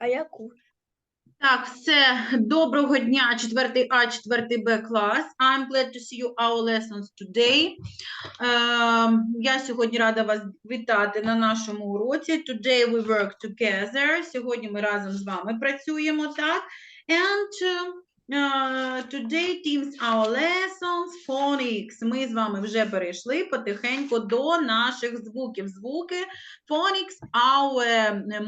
А яку? Так, все. Доброго дня, 4 А, 4 Б клас. I'm glad to see you our lessons today. Uh, я сьогодні рада вас вітати на нашому уроці. Today we work together. Сьогодні ми разом з вами працюємо, так? And uh, today teams our lessons phonics. Ми з вами вже перейшли потихеньку до наших звуків. Звуки phonics our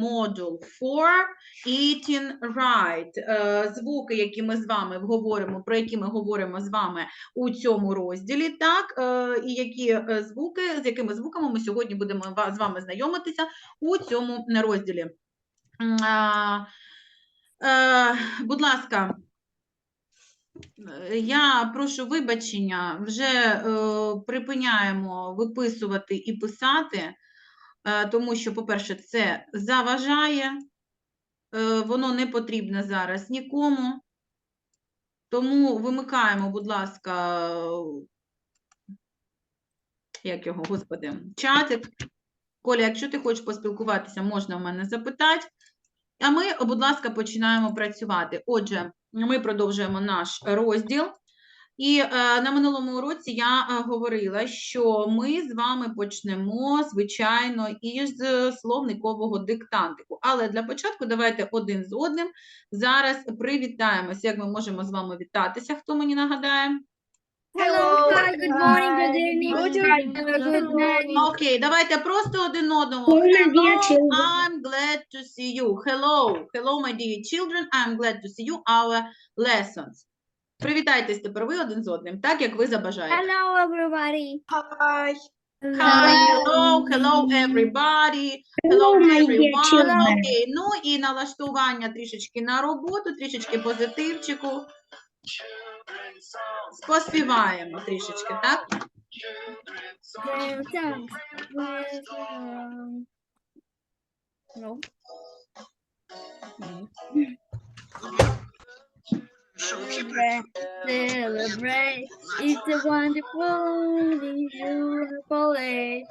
module 4 Eating right. Е, Звуки, які ми з вами говоримо, про які ми говоримо з вами у цьому розділі, так, е, і які е, звуки, з якими звуками ми сьогодні будемо з вами знайомитися у цьому розділі. А, е, Будь ласка, е, я прошу вибачення, вже е, припиняємо виписувати і писати, е, тому що, по-перше, це заважає. Е, воно не потрібне зараз нікому. Тому вимикаємо, будь ласка, як його, господи, чатик. Коля, якщо ти хочеш поспілкуватися, можна в мене запитати. А ми, будь ласка, починаємо працювати. Отже, ми продовжуємо наш розділ. І е, на минулому уроці я е, говорила, що ми з вами почнемо, звичайно, із е, словникового диктантику. Але для початку давайте один з одним зараз привітаємося. Як ми можемо з вами вітатися? Хто мені нагадає? Hello, Hi, good morning, good evening, Good good night. Окей, давайте просто один одному. Hello, dear children. I'm glad to see you. Hello, hello, my dear children. I'm glad to see you. Our lessons. Привітайтесь тепер ви один з одним, так як ви забажаєте. Hello, everybody. Hi. Hi, hello, hello, everybody. Hello, Hello, my dear everyone. children. Окей, ну і налаштування трішечки на роботу, трішечки позитивчику. Поспіваємо трішечки, так? Well, thanks. Well, um, No. Celebrate, celebrate. It's a wonderful, beautiful day.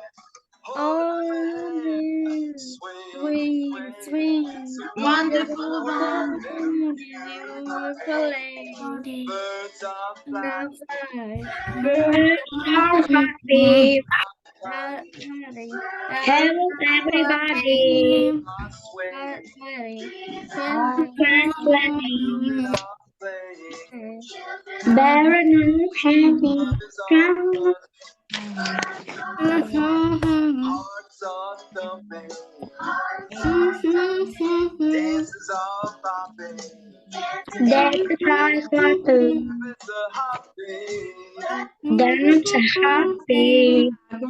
Swing, swing, swing. Wonderful, wonderful, lady. Birds are happy. Hello, everybody. Baron, happy. Come.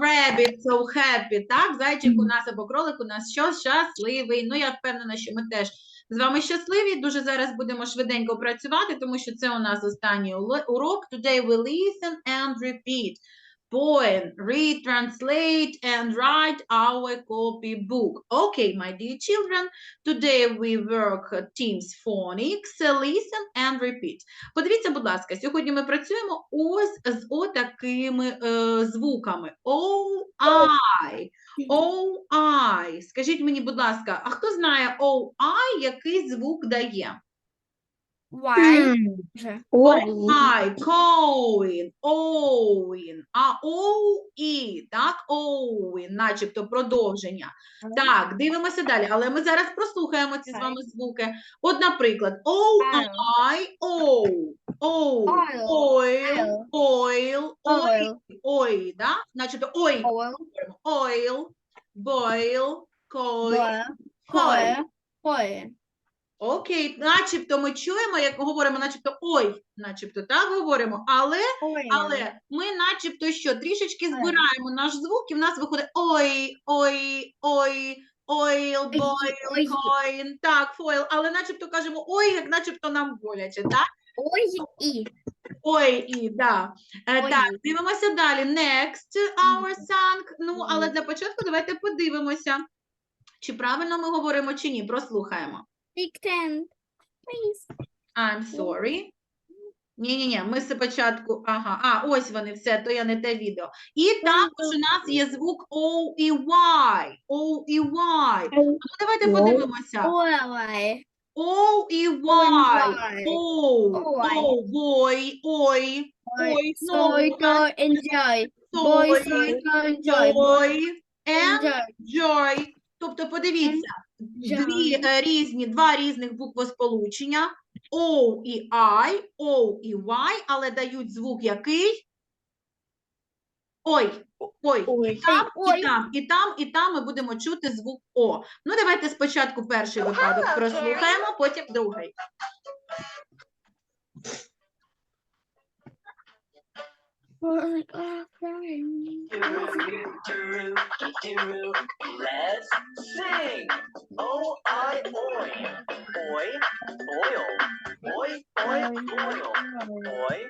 Rabbit so happy, так? Зайчик у нас або кролик у нас що щасливий. Ну, я впевнена, що ми теж з вами щасливі. Дуже зараз будемо швиденько працювати, тому що це у нас останній урок. Today we listen and repeat. Poem, read, translate, and write our copybook. Okay, my dear children, today we work uh, Teams Phonics, uh, listen and repeat. Подивіться, будь ласка, сьогодні ми працюємо ось з отакими е, звуками. O-I, O-I. Скажіть мені, будь ласка, а хто знає O-I, який звук дає? Why? Why? I, coin, Owen, а O-І, так, Owen, начебто продовження. Так, дивимося далі, але ми зараз прослухаємо ці з вами звуки. От, наприклад, O-I, O, O, Oil, oil, oil, oil, Oil. ой, да? Начебто ой, Oil. oil, boil, coil, Boil. coil. Окей, начебто ми чуємо, як говоримо, начебто ой, начебто так говоримо, але, але ми начебто що, трішечки збираємо наш звук, і в нас виходить ой, ой, ой, oil, boil, ой. coin, так, foil, але начебто кажемо ой, як начебто нам боляче, так? Ой і. Ой, і, да. Е, Ой, так, дивимося далі. Next, our song. Ну, але для початку давайте подивимося, чи правильно ми говоримо, чи ні. Прослухаємо. Big ten. Please. I'm sorry. Ні-ні-ні, ми спочатку, ага, а, ось вони, все, то я не те відео. І також у нас є звук O і Y, O і Y. Ну, давайте подивимося. Ой. O і Y. Y. O, O, boy, ой, ой, Soy to enjoy. Boy, soy to enjoy. Boy, enjoy. joy. Тобто, подивіться, дві е, різні, два різних буквосполучення O і I, O і Y, але дають звук який? Ой, ой, Ой. і там, Ой. і там, і там, і там ми будемо чути звук О. Ну, давайте спочатку перший випадок прослухаємо, потім другий. Let's sing. O I oi. Oi, oil. Oi, oi, oil. Oi, oil.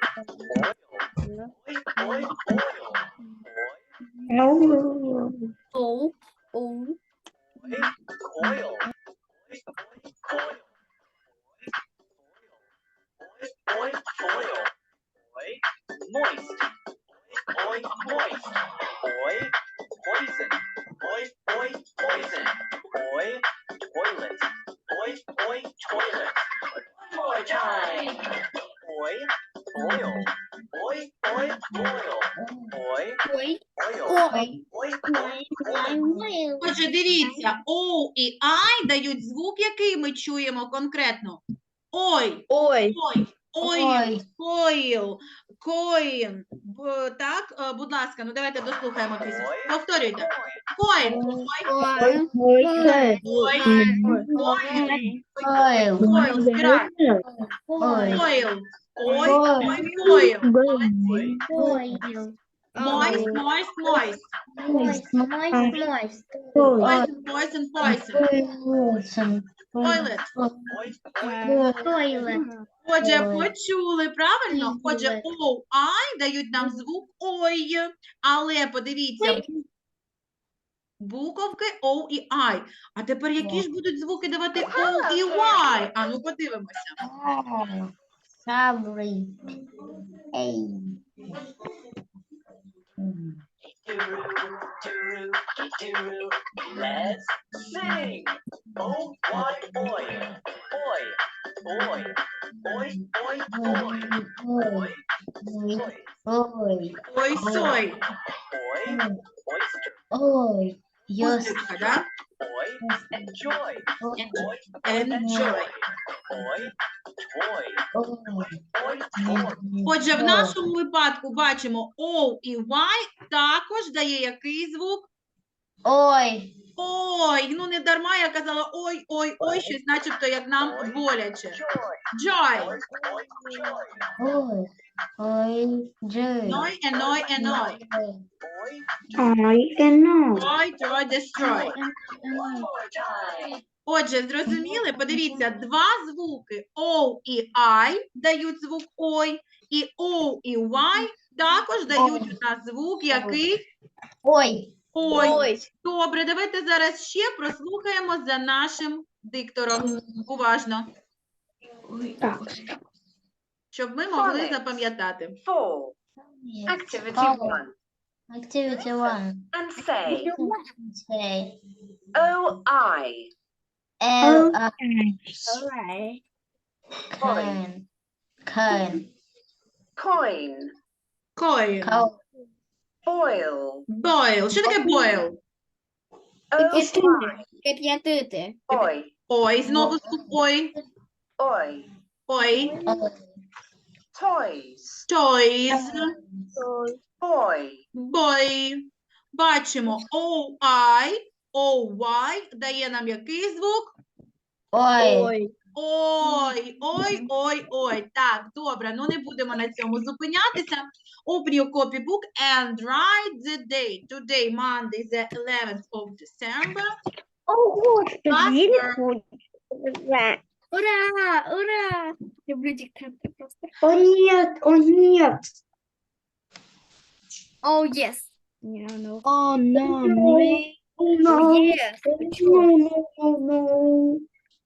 Oi, oi, oil. Oh. Oh, oh. Oi, coil. Дивіться, O і I дають звук, який ми чуємо конкретно. Ой, Ой. ой, коїл, коїн. Б- Так, е, будь ласка, ну давайте дослухаємо пісню. Повторюйте. Коїн, ой, Ой, Ой. ой, ой. коїл, коїл, збирай. Ой. Коїл, ой, ой, коїл. Ой. Moist, moist, moist. Moist, moist, moist. Poison, poison, poison. Toilet. Toilet. Отже, почули правильно? Отже. O, I дають нам звук ой, але подивіться, буковки O і I. А тепер які ж будуть звуки давати O і Y? А ну подивимося. Sabri. Ей. Mm. Let's sing. Oh, boy, boy, boy, boy, boy, boy, boy, boy, boy, boy, boy, boy, Boy, boy, boy, boy, Boy, enjoy. Boy, enjoy. Boy, Отже, в нашому випадку бачимо O і Y також дає який звук? Ой. Ой, ну не дарма я казала ой, ой, ой, щось начебто як нам боляче. Joy. Ой. Ой. Джей. Ной, еной, еной. Ой. Ено. Joy, joy, destroy. Отже, зрозуміли? Подивіться, два звуки O і I дають звук ой, і O і Y також дають у нас звук, який Ой. ой. Добре, давайте зараз ще прослухаємо за нашим диктором. Уважно, Так. щоб ми могли запам'ятати. Four. Activity one. Activity one. And say Say. O I. L I Alright. can. Can. Coin. Coin. Cow. Boil. Boil. Що таке boil? O Кип'ятити. Кип'ятити. Oi. Ой, знову звук ой. Oi. Ой. Ой. Toys. Toys. Boy. Boy. Бачимо O-I, O-Y дає нам який звук? Ой. Ой, ой, ой, ой. Так, добре, ну не будемо на цьому зупинятися. Open your copybook and write the date. Today, Monday, the 11th of December. О, Господи, Класно. Ура! Ура! Люблю диктанты просто. О, нет, о, нет. Oh, yes. Yeah, no. О, no, Oh, no. yes. Вы чё? No, no, no, no.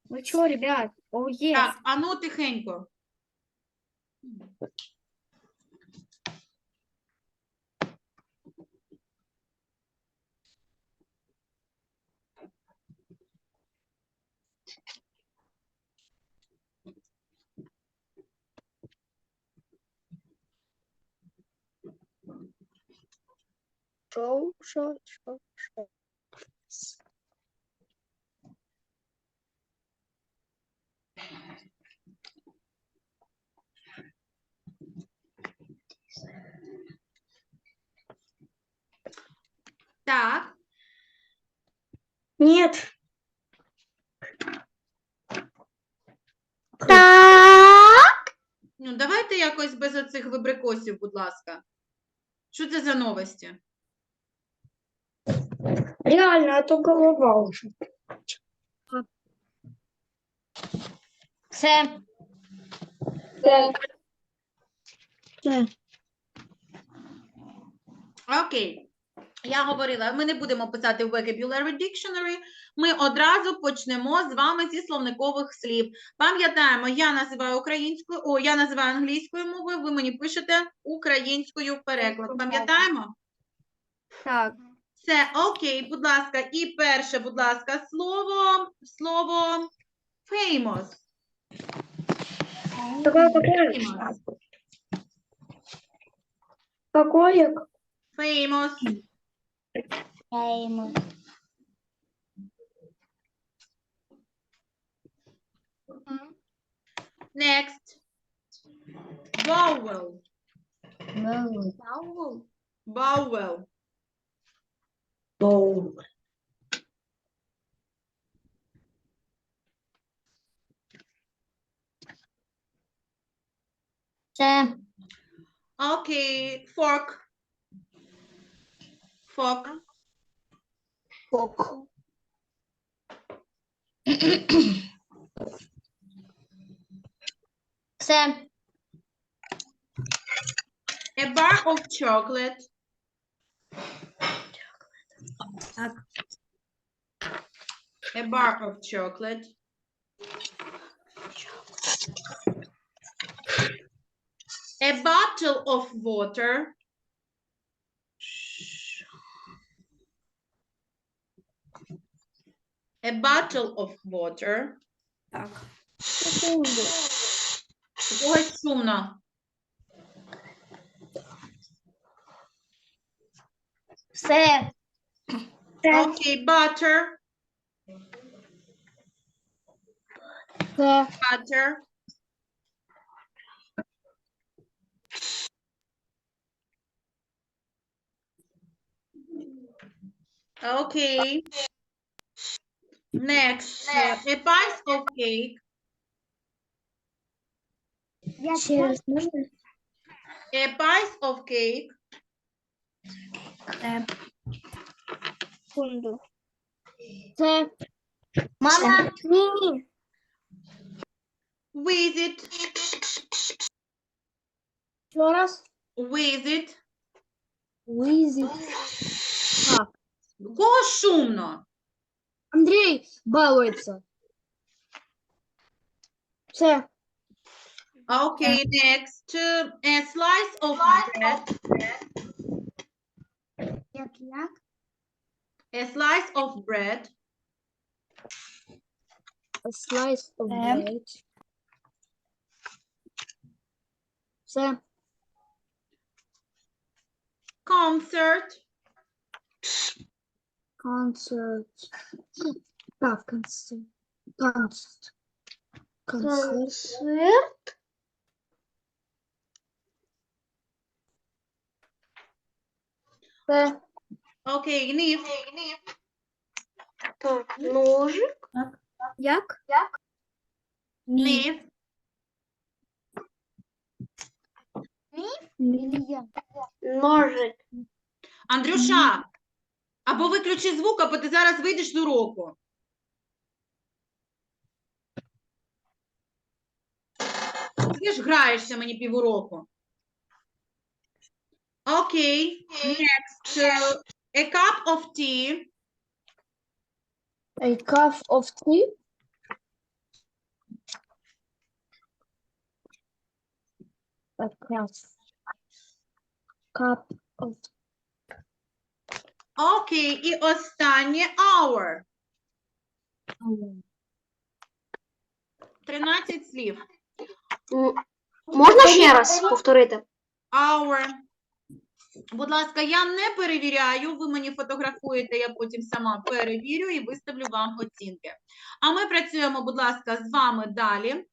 Вы чё, ребят? Oh, yes. Так, а ну тихенько. Шоу, шоу, шоу, шоу. Так, Нет. Так. ну давайте якось без оцих вибрикосів, будь ласка. Що це за новості? Реально, а то голова уже. Все. Окей. Я говорила, ми не будемо писати в Vocabulary Dictionary, ми одразу почнемо з вами зі словникових слів. Пам'ятаємо, я називаю українською, о, я називаю англійською мовою, ви мені пишете українською переклад. Пам'ятаємо? Так, Все, окей, будь ласка. І перше, будь ласка, слово, слово famous. Какое, какое? Famous. Famous. Famous. Next. Vowel. Move. Vowel. Боу. Все. Okay, fork. Fork. Fork. Sam. A bar of chocolate. chocolate. A bar of chocolate. A bottle of water. A bottle of water. так. У когось сумно. Все. Okay, butter. Це Butter. Okay. Next, uh, a piece of cake. ще раз можна? A piece of cake. Це. Секунду. Це. Мама. Ні, ні. With it. Ще раз. With it. Визит. У Кого шумно? Андрій балується. Це. Okay, next, uh, a slice of bread. Як як? A slice of bread. A slice of Е. bread. Це. Concert. Concert. Так, концерт. Концерт. Концерт. Це. Okay, Nif. Ножик. Як? Nif. Мільйон. Ножик. Андрюша, або виключи звук, або ти зараз вийдеш з уроку. Ти ж граєшся мені півуроку. Окей, next. uh, A cup of tea. A cup of tea. A cup. Cup of Окей, і останнє hour. tea. 13 слів. Можна ще раз повторити? Hour. Будь ласка, я не перевіряю, ви мені фотографуєте, я потім сама перевірю і виставлю вам оцінки. А ми працюємо, будь ласка, з вами далі.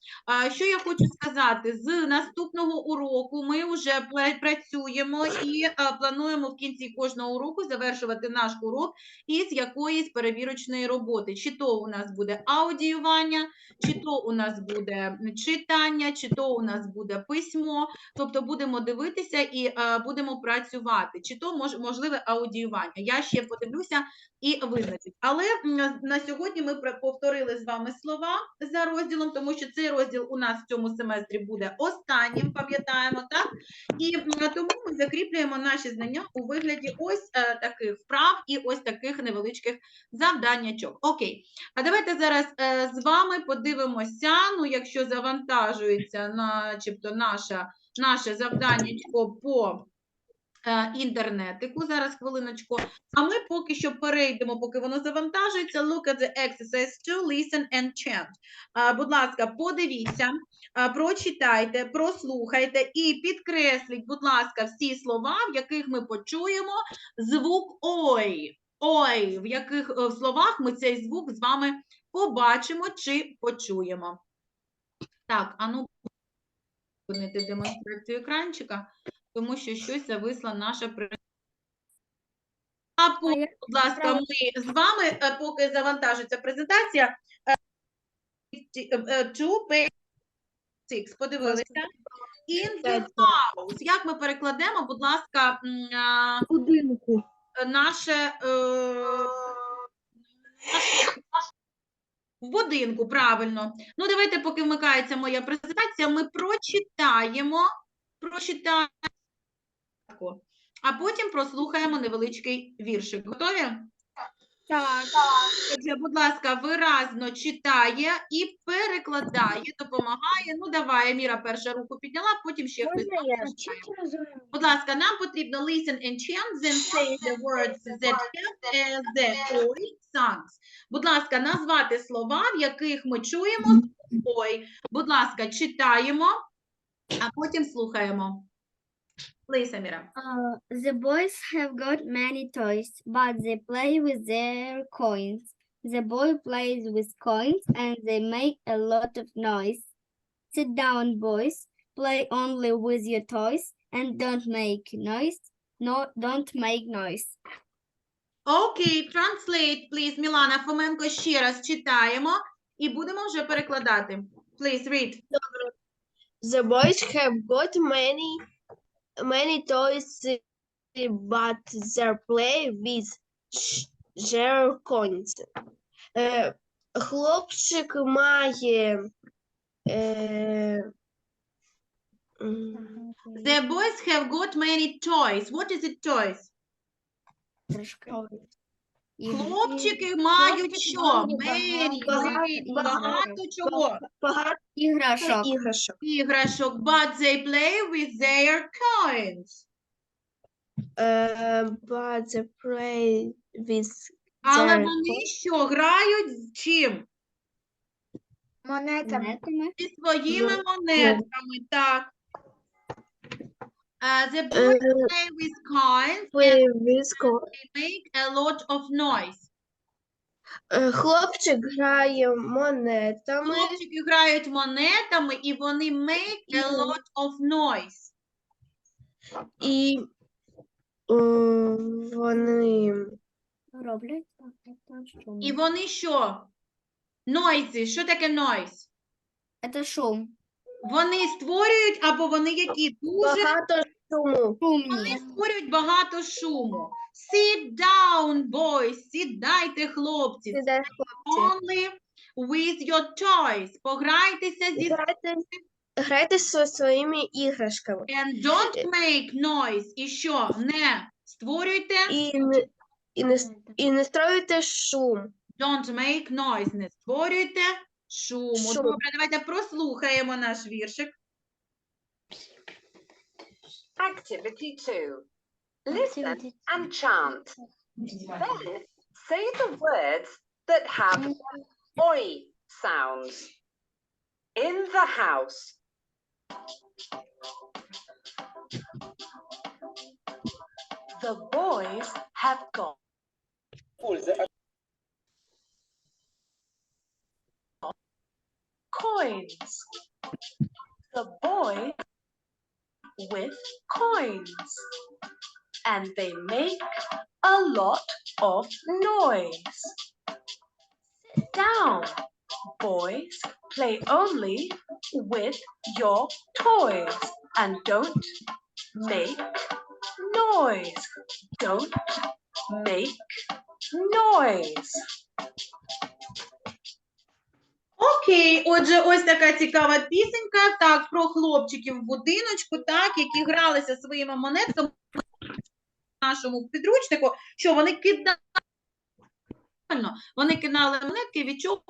Що я хочу сказати, з наступного уроку ми вже працюємо і плануємо в кінці кожного уроку завершувати наш урок із якоїсь перевірочної роботи. Чи то у нас буде аудіювання, чи то у нас буде читання, чи то у нас буде письмо. Тобто будемо дивитися і будемо працювати. Чи то мож, можливе аудіювання. Я ще подивлюся і визначусь. Але на- сьогодні ми повторили з вами слова за розділом, тому що цей розділ у нас в цьому семестрі буде останнім, пам'ятаємо, так? І тому ми закріплюємо наші знання у вигляді ось е, таких вправ і ось таких невеличких завданнячок. Окей. А давайте зараз е, з вами подивимося. Ну, якщо завантажується, начебто, наша, наше завданнячко по інтернетику. Зараз хвилиночку. А ми поки що перейдемо, поки воно завантажується. Look at the exercise 2, listen and chant. Е, будь ласка, подивіться, е, прочитайте, прослухайте і підкресліть, будь ласка, всі слова, в яких ми почуємо звук ой. Ой, в яких е, словах ми цей звук з вами побачимо чи почуємо. Так, а ну зупинити демонстрацію екранчика, тому що щось зависла наша презентація. А поки, будь ласка, ми з вами, е, поки завантажиться презентація, е, е, to page six, подивилися. In the house. Як ми перекладемо, будь ласка, Будинку. наше в будинку, правильно. Ну, давайте, поки вмикається моя презентація, ми прочитаємо, прочитаємо, а потім прослухаємо невеличкий віршик. Готові? Так. Отже, будь ласка, виразно читає і перекладає, допомагає. Ну, давай, Міра перша руку підняла, потім ще хтось. Будь ласка, нам потрібно listen and chant, then say the words that have as the ой songs. Будь ласка, назвати слова, в яких ми чуємо ой. Будь ласка, читаємо, а потім слухаємо. Please, Аміра. Uh, the boys have got many toys, but they play with their coins. The boy plays with coins and they make a lot of noise. Sit down, boys. Play only with your toys and don't make noise. No, don't make noise. Окей, translate, please. Мілана Фоменко ще раз читаємо і будемо вже перекладати. Please, read. The boys have got many many toys, but they play with sh- their coins. Е, хлопчик має е, м, The boys have got many toys. What is it toys? Хлопчики мають що? Many, багато- чого? багато Іграшок. іграшок. Іграшок, but they play with their coins. Е, but they play with Але their вони що, грають з чим? Монетами. Монетами. Зі своїми монетками, так. Uh, the boys Е, play with coins play and with co- they make a lot of noise. Е, Хлопчик грає монетами. Хлопчики грають монетами і вони make a lot of noise. І е, вони Роблять. І вони що? Noisy. Що таке noise? Це шум. Вони створюють або вони які дуже багато шуму. вони створюють багато шуму. Sit down, boys. Сідайте, хлопці. Сідай, Only with your toys. Пограйтеся зі Грайте, грайте зі своїми іграшками. and don't make noise. І що? Не створюйте, І не, і не, і не строюйте шум. don't make noise. Не створюйте шуму. Шум. Добре, давайте прослухаємо наш віршик. Activity 2. Listen and chant. Then say the words that have mm. oi sounds. In the house. The boys have got coins. The boy with coins. And they make a lot of noise. Sit down, boys. Play only with your toys and don't make noise. Don't make noise. Окей, отже, ось така цікава пісенька. Так, про хлопчиків в будиночку, так, які гралися своїми монетками в нашому підручнику, що вони кидали. Вони кидали монетки, від чого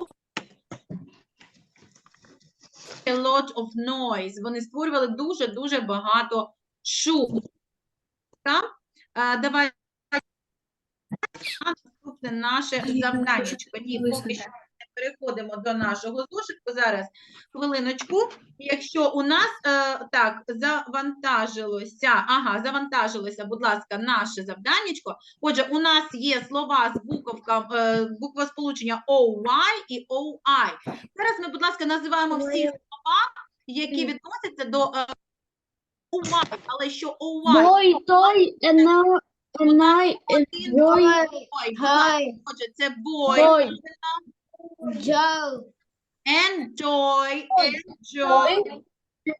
a lot of noise. Вони створювали дуже-дуже багато шуму. Так? А, давай наступне наше завданнячко. Ні, поки що не переходимо до нашого зошитку. Зараз хвилиночку. Якщо у нас е, так завантажилося, ага, завантажилося, будь ласка, наше завданнячко. Отже, у нас є слова з буковка, е, буквосполучення OY і OI. Зараз ми, будь ласка, називаємо всі слова, які відносяться до е, OY, але що OY? And now, and I, Один ласка, Hi. Отже, це boy, boy, Joe. enjoy, enjoy,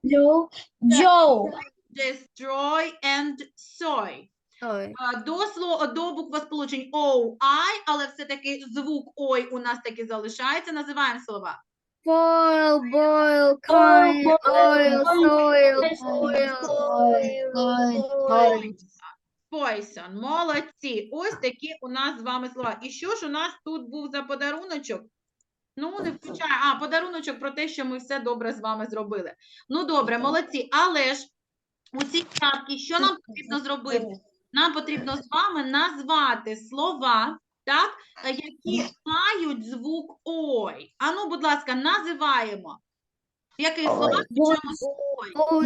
Joe, Joe, destroy and soy. А, До слова до буквосполучень O, I, але все-таки звук ой у нас таки залишається. Називаємо слова. Boil, boil, coin, oil, soil, oil, Poison. Молодці. Ось такі у нас з вами слова. І що ж у нас тут був за подаруночок? Ну, не включає. А, подаруночок про те, що ми все добре з вами зробили. Ну, добре, молодці. Але ж у цій чапці що нам потрібно зробити? Нам потрібно з вами назвати слова, так, е, які мають звук ой. Ану, будь ласка, називаємо. Які слова з ой? Ой,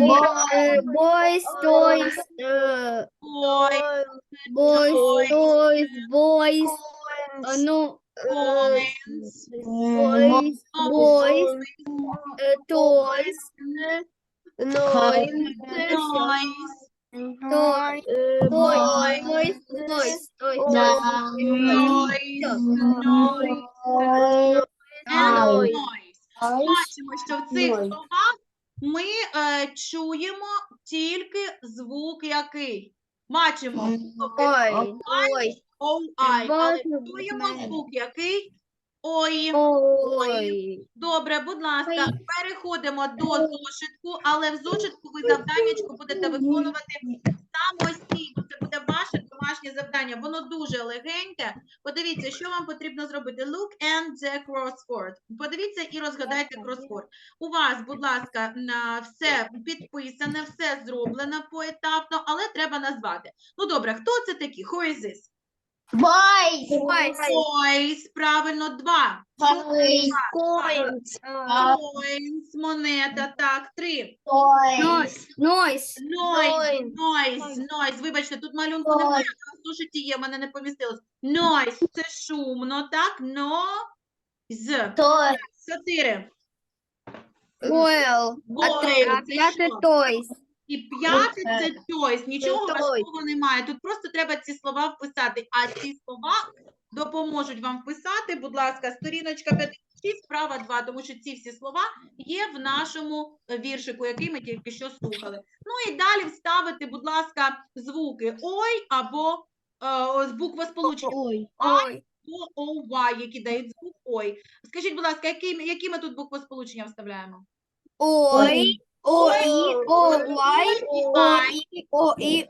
boys, toys, е, Ой, toys, boys, е, ну, е, coins, boys, boys, е, toys, noise, toys, uh. Бачимо, що в цих словах ми е, чуємо тільки звук який. Бачимо Ой, ой, оу, ай, але чуємо звук який? Ой. ой, Добре, будь ласка, переходимо до зошитку, але в зошитку ви завданнячко будете виконувати самостійно. Це буде ваше домашнє завдання. Воно дуже легеньке. Подивіться, що вам потрібно зробити. Look and the crossword. Подивіться і розгадайте кросворд. У вас, будь ласка, все підписане, все зроблено поетапно, але треба назвати. Ну добре, хто це такі? Who is this? Boys. Boys, правильно, два. Boys. coins, Coins, монета, так, три. Boys. noise, Noise, noise, noise. Вибачте, тут малюнку Noise. немає, але в є, в мене не помістилось. Noise – це шумно, так? Noise. Toys. Чотири. oil, а – це toys, І п'яте – це choice. Нічого Toys. важкого немає. Тут просто треба ці слова вписати. А ці слова допоможуть вам вписати, будь ласка, сторіночка 56, справа 2, тому що ці всі слова є в нашому віршику, який ми тільки що слухали. Ну і далі вставити, будь ласка, звуки ой або е, з буквосполучення ой, ой, або OY, які дають звук ой. Скажіть, будь ласка, які, які ми тут буквосполучення вставляємо? ой, ой, ой, ой, ой, ой,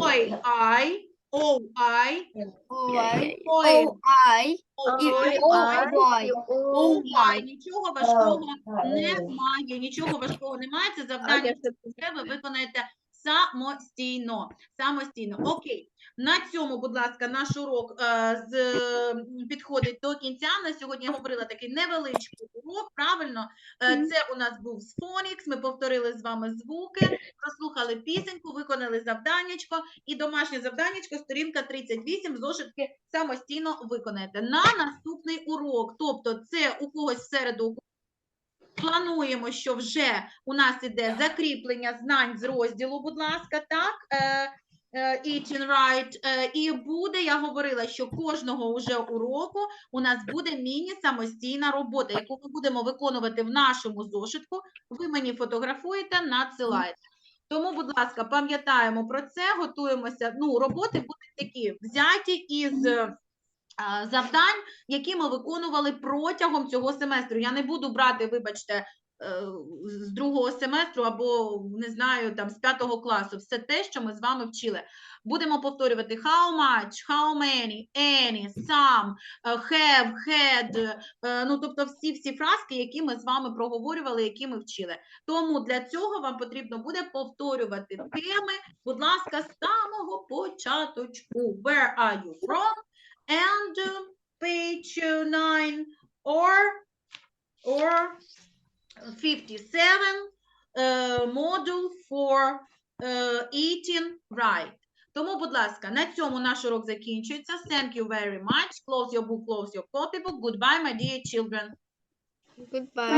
Ой, ай, O, I, Ой, Ой. ой, і Ой, ой, Ой, нічого важкого немає, нічого важкого немає. Це завдання, що ви виконаєте самостійно. Самостійно. Окей. На цьому, будь ласка, наш урок е, з, підходить до кінця. На сьогодні я говорила такий невеличкий урок. Правильно, Е, це у нас був з Phonics, Ми повторили з вами звуки, прослухали пісеньку, виконали завданнячко. І домашнє завданнячко, сторінка 38, зошитки самостійно виконаєте. На наступний урок, тобто це у когось в середу, у плануємо, що вже у нас іде закріплення знань з розділу, будь ласка, так. Е, е, Eat and write. Е, і буде, я говорила, що кожного уже уроку у нас буде міні-самостійна робота, яку ми будемо виконувати в нашому зошитку. Ви мені фотографуєте, надсилаєте. Тому, будь ласка, пам'ятаємо про це, готуємося. Ну, роботи будуть такі взяті із завдань, які ми виконували протягом цього семестру. Я не буду брати, вибачте, е, з другого семестру або не знаю, там з п'ятого класу. Все те, що ми з вами вчили. Будемо повторювати how much, how many, any, some, е, have, had, е, ну тобто всі всі фразки, які ми з вами проговорювали, які ми вчили. Тому для цього вам потрібно буде повторювати теми, будь ласка, з самого початочку. Where are you from? And uh, page uh, 9 or or 57 uh, module for uh, eating right. Тому, будь ласка, на цьому наш урок закінчується. Thank you very much. Close your book, close your copybook. Goodbye, my dear children. Goodbye.